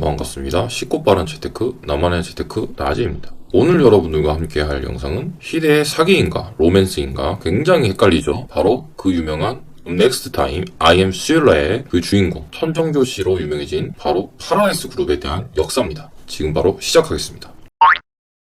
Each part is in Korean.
반갑습니다. 쉽고 빠른 재테크, 나만의 재테크 나지입니다. 오늘 여러분들과 함께 할 영상은 희대의 사기인가, 로맨스인가 굉장히 헷갈리죠. 바로 그 유명한 넥스트 타임 am Sheila의 그 주인공 천정조 씨로 유명해진 바로 파라다이스 그룹에 대한 역사입니다. 지금 바로 시작하겠습니다.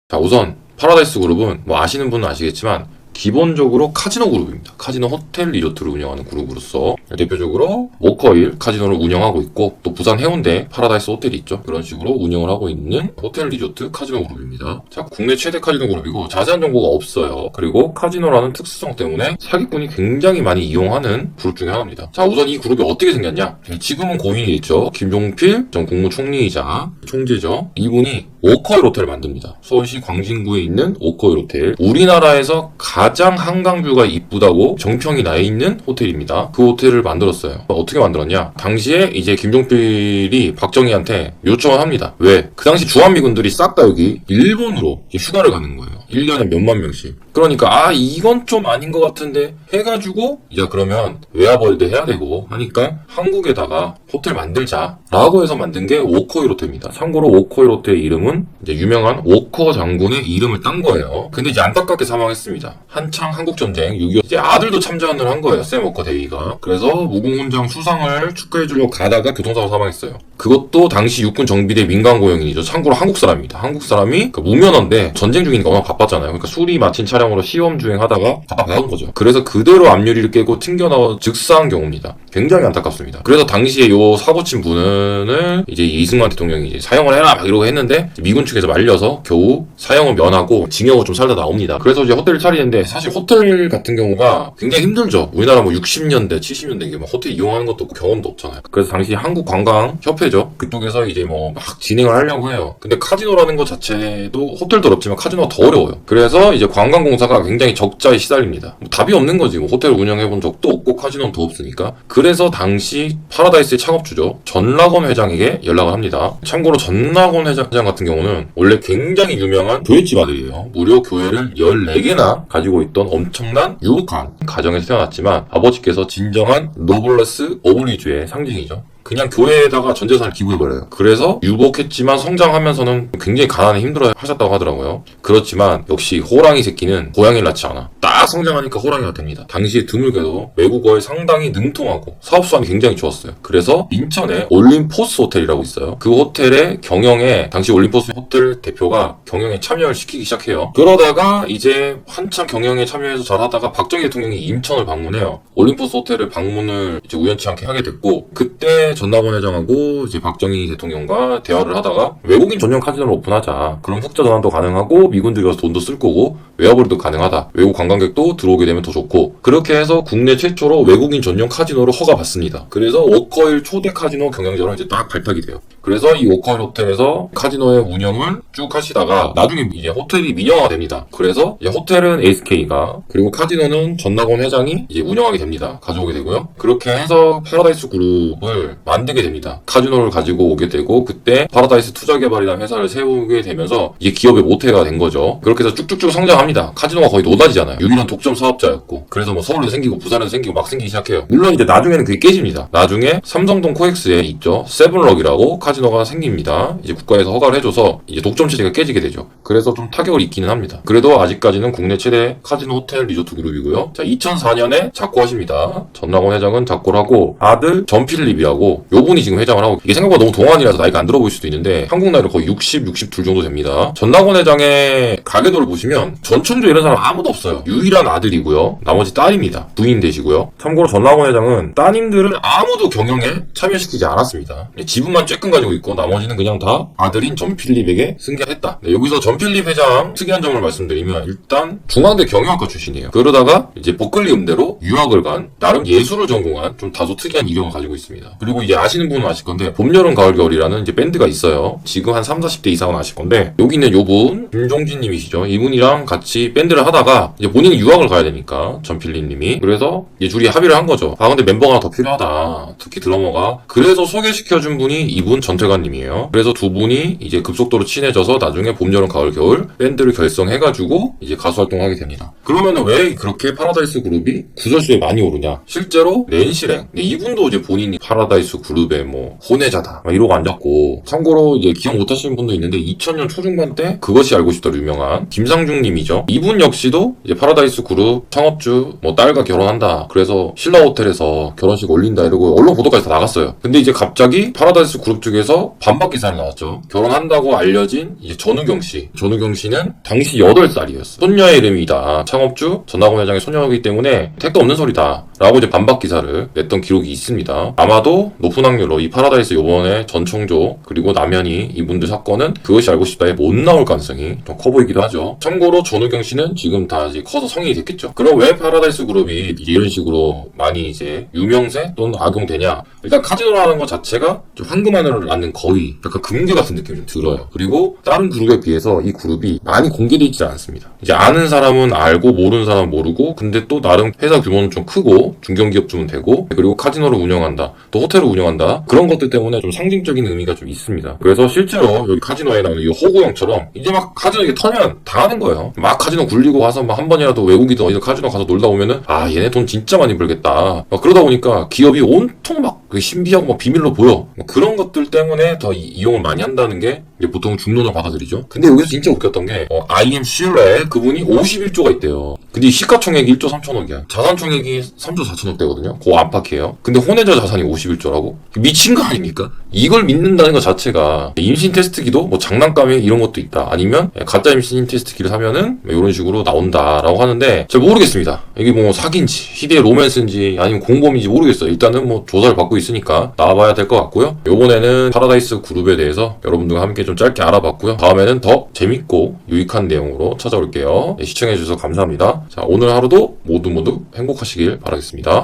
자, 우선 파라다이스 그룹은 뭐 아시는 분은 아시겠지만 기본적으로 카지노 그룹입니다. 카지노 호텔 리조트를 운영하는 그룹으로서 대표적으로 모커일 카지노를 운영하고 있고 또 부산 해운대 파라다이스 호텔이 있죠. 그런 식으로 운영을 하고 있는 호텔 리조트 카지노 그룹입니다. 자, 국내 최대 카지노 그룹이고 자세한 정보가 없어요. 그리고 카지노라는 특수성 때문에 사기꾼이 굉장히 많이 이용하는 그룹 중에 하나입니다. 자, 우선 이 그룹이 어떻게 생겼냐? 지금은 고인이 있죠. 김종필 전 국무총리이자 총재죠. 이분이 오커일 호텔을 만듭니다. 서울시 광진구에 있는 오커일 호텔. 우리나라에서 가장 한강뷰가 이쁘다고 정평이 나 있는 호텔입니다. 그 호텔을 만들었어요. 어떻게 만들었냐? 당시에 이제 김종필이 박정희한테 요청을 합니다. 왜? 그 당시 주한미군들이 싹 다 여기 일본으로 휴가를 가는 거예요. 1년에 몇만 명씩. 그러니까 아 이건 좀 아닌 것 같은데 해가지고 이제 그러면 웨어벌드 해야 되고 하니까 한국에다가 호텔 만들자라고 해서 만든 게 오커일 호텔입니다. 참고로 오커일 호텔의 이름은 이제 유명한 오커 장군의 이름을 딴 거예요. 근데 이제 안타깝게 사망했습니다. 한창 한국 전쟁 6.25 이제 아들도 참전을 한 거예요. 샘 오커 대위가. 그래서 무궁훈장 수상을 축하해주려고 가다가 교통사고 사망했어요. 그것도 당시 육군 정비대 민간 고용인이죠. 참고로 한국 사람입니다. 한국 사람이 그 무면허인데 전쟁 중이니까 워낙 바 빴잖아요. 그러니까 술이 마친 차량으로 시험 주행하다가 바닥 나온 거죠. 그래서 그대로 앞유리를 깨고 튕겨 나와 즉사한 경우입니다. 굉장히 안타깝습니다. 그래서 당시에 요 사고 친 분을 이제 이승만 대통령이 이제 사형을 해라 막 이러고 했는데 미군 측에서 말려서 겨우 사형을 면하고 징역을 좀 살다 나옵니다. 그래서 이제 호텔을 차리는데 사실 호텔 같은 경우가 굉장히 힘들죠. 우리나라 뭐 60년대, 70년대 이게 막 호텔 이용하는 것도 없고 경험도 없잖아요. 그래서 당시 한국 관광 협회죠. 그쪽에서 이제 뭐 막 진행을 하려고 해요. 근데 카지노라는 것 자체도 호텔도 어렵지만 카지노가 더 어려워요. 그래서 이제 관광공사가 굉장히 적자에 시달립니다. 뭐 답이 없는 거지. 뭐 호텔 운영해본 적도 없고 카지노는 더 없으니까. 그 래서 당시 파라다이스의 창업주죠. 전락원 회장에게 연락을 합니다. 참고로 전락원 회장 같은 경우는 원래 굉장히 유명한 교회집 아들이에요. 무려 교회를 14개나 가지고 있던 엄청난 유복한 가정에서 태어났지만 아버지께서 진정한 노블레스 오블리주의 상징이죠. 그냥 교회에다가 전 재산을 기부해버려요. 그래서 유복했지만 성장하면서는 굉장히 가난에 힘들어 하셨다고 하더라고요. 그렇지만 역시 호랑이 새끼는 고양이를 낳지 않아. 딱 성장하니까 호랑이가 됩니다. 당시에 드물게도 외국어에 상당히 능통하고 사업 수완이 굉장히 좋았어요. 그래서 인천에 올림포스 호텔이라고 있어요. 그 호텔의 경영에 당시 올림포스 호텔 대표가 경영에 참여를 시키기 시작해요. 그러다가 이제 한참 경영에 참여해서 잘하다가 박정희 대통령이 인천을 방문해요. 올림포스 호텔을 방문을 이제 우연치 않게 하게 됐고 그때 전남원 회장하고 이제 박정희 대통령과 대화를 하다가 외국인 전용 카지노를 오픈하자. 그럼 흑자 전환도 가능하고 미군들이 와서 돈도 쓸 거고 외화벌이도 가능하다. 외국 관광 객도 들어오게 되면 더 좋고 그렇게 해서 국내 최초로 외국인 전용 카지노를 허가받습니다. 그래서 오커일 초대 카지노 경영자로 이제 딱 발탁이 돼요. 그래서 이 오커일 호텔에서 카지노의 운영을 쭉 하시다가 나중에 이제 호텔이 민영화가 됩니다. 그래서 이제 호텔은 SK가 그리고 카지노는 전낙원 회장이 이제 운영하게 됩니다. 가져오게 되고요. 그렇게 해서 파라다이스 그룹을 만들게 됩니다. 카지노를 가지고 오게 되고 그때 파라다이스 투자개발이라는 회사를 세우게 되면서 이게 기업의 모태가 된 거죠. 그렇게 해서 쭉쭉쭉 성장합니다. 카지노가 거의 노다지잖아요. 유일한 독점 사업자였고 그래서 뭐 서울에 생기고 부산에 생기고 막 생기기 시작해요. 물론 이제 나중에는 그게 깨집니다. 나중에 삼성동 코엑스에 있죠. 세븐럭이라고 카지노가 생깁니다. 이제 국가에서 허가를 해줘서 이제 독점 체제가 깨지게 되죠. 그래서 좀 타격을 입기는 합니다. 그래도 아직까지는 국내 최대 카지노 호텔 리조트 그룹이고요. 자, 2004년에 작고하십니다. 전낙원 회장은 작고를 하고 아들 전필립이라고 요분이 지금 회장을 하고 이게 생각보다 너무 동안이라서 나이가 안 들어 보일 수도 있는데 한국 나이로 거의 60, 62 정도 됩니다. 전낙원 회장의 가계도를 보시면 전천주 이런 사람 아무도 없어요. 유일한 아들이고요. 나머지 딸입니다. 부인 되시고요. 참고로 전낙원 회장은 따님들은 아무도 경영에 참여시키지 않았습니다. 지분만 쬐끔 가지고 있고 나머지는 그냥 다 아들인 전필립에게 승계했다. 네, 여기서 전필립 회장 특이한 점을 말씀드리면 일단 중앙대 경영학과 출신이에요. 그러다가 이제 버클리 음대로 유학을 간 나름 예술을 전공한 좀 다소 특이한 이력을 가지고 있습니다. 그리고 이제 아시는 분은 아실 건데 봄, 여름, 가을, 겨울이라는 이제 밴드가 있어요. 지금 한 3, 40대 이상은 아실 건데 여기 있는 요분 김종진 님이시죠. 이분이랑 같이 밴드를 하다가 이제 본인 이 유학을 가야 되니까 전필리님이 그래서 이제 둘이 합의를 한 거죠. 아 근데 멤버가 더 필요하다. 특히 드러머가 그래서 소개시켜준 분이 이분 전태관님이에요. 그래서 두 분이 이제 급속도로 친해져서 나중에 봄, 여름, 가을, 겨울 밴드를 결성해가지고 이제 가수 활동을 하게 됩니다. 그러면 왜 그렇게 파라다이스 그룹이 구설수에 많이 오르냐? 실제로 렌실행 이분도 이제 본인이 파라다이스 그룹의 뭐 혼외자다 막 이러고 앉았고 참고로 이제 기억 못하시는 분도 있는데 2000년 초중반 때 그것이 알고 싶다 유명한 김상중님이죠. 이분 역시도 이제 파라다이스 그룹 창업주 뭐 딸과 결혼한다. 그래서 신라 호텔에서 결혼식 올린다 이러고 언론 보도까지 다 나갔어요. 근데 이제 갑자기 파라다이스 그룹 쪽에서 반박 기사를 나왔죠. 결혼한다고 알려진 이제 전우경 씨. 전우경 씨는 당시 8살이었어. 손녀의 이름이다. 창업주 전학원 회장의 손녀이기 때문에 택도 없는 소리다. 라고 이제 반박 기사를 냈던 기록이 있습니다. 아마도 높은 확률로 이 파라다이스 요번에 전총조 그리고 남현이 이분들 사건은 그것이 알고 싶다에 못 나올 가능성이 좀 커 보이기도 하죠. 참고로 전우경 씨는 지금 다 이제 커서 성인이 됐겠죠. 그럼 왜 파라다이스 그룹이 이런 식으로 많이 이제 유명세 또는 악용되냐? 일단 카지노라는 것 자체가 좀 황금하늘을 낳는 거의 약간 금괴 같은 느낌이 좀 들어요. 그리고 다른 그룹에 비해서 이 그룹이 많이 공개되어 있지 않습니다. 이제 아는 사람은 알고 모르는 사람은 모르고 근데 또 나름 회사 규모는 좀 크고 중견기업 주면 되고 그리고 카지노를 운영한다 또 호텔을 운영한다 그런 것들 때문에 좀 상징적인 의미가 좀 있습니다. 그래서 실제로 여기 카지노에 나오는 이 호구형처럼 이제 막 카지노 이게 털면 다 하는 거예요. 막 카지노 굴리고 가서 막 한 번이라도 외국이든 어디든 카지노 가서 놀다 오면은 아 얘네 돈 진짜 많이 벌겠다. 막 그러다 보니까 기업이 온통 막 그게 신비하고 막 비밀로 보여. 뭐 그런 것들 때문에 더 이- 이용을 많이 한다는 게 이제 보통 중론을 받아들이죠. 근데 여기서 진짜 웃겼던 게 어, IM 슐레 그분이 51조가 있대요. 근데 이 시가총액이 1조 3천억이야. 자산총액이 3조 4천억 대거든요. 그거 안팎이에요. 근데 혼외자 자산이 51조라고? 미친 거 아닙니까? 이걸 믿는다는 것 자체가 임신 테스트기도 뭐 장난감에 이런 것도 있다. 아니면 가짜 임신 테스트기를 사면은 뭐 이런 식으로 나온다라고 하는데 잘 모르겠습니다. 이게 뭐 사기인지 희대의 로맨스인지 아니면 공범인지 모르겠어요. 일단은 뭐 조사를 받고 있으니까 나와봐야 될 것 같고요. 요번에는 파라다이스 그룹에 대해서 여러분들과 함께 좀 짧게 알아봤고요. 다음에는 더 재밌고 유익한 내용으로 찾아올게요. 네, 시청해주셔서 감사합니다. 자, 오늘 하루도 모두 모두 행복하시길 바라 겠습니다.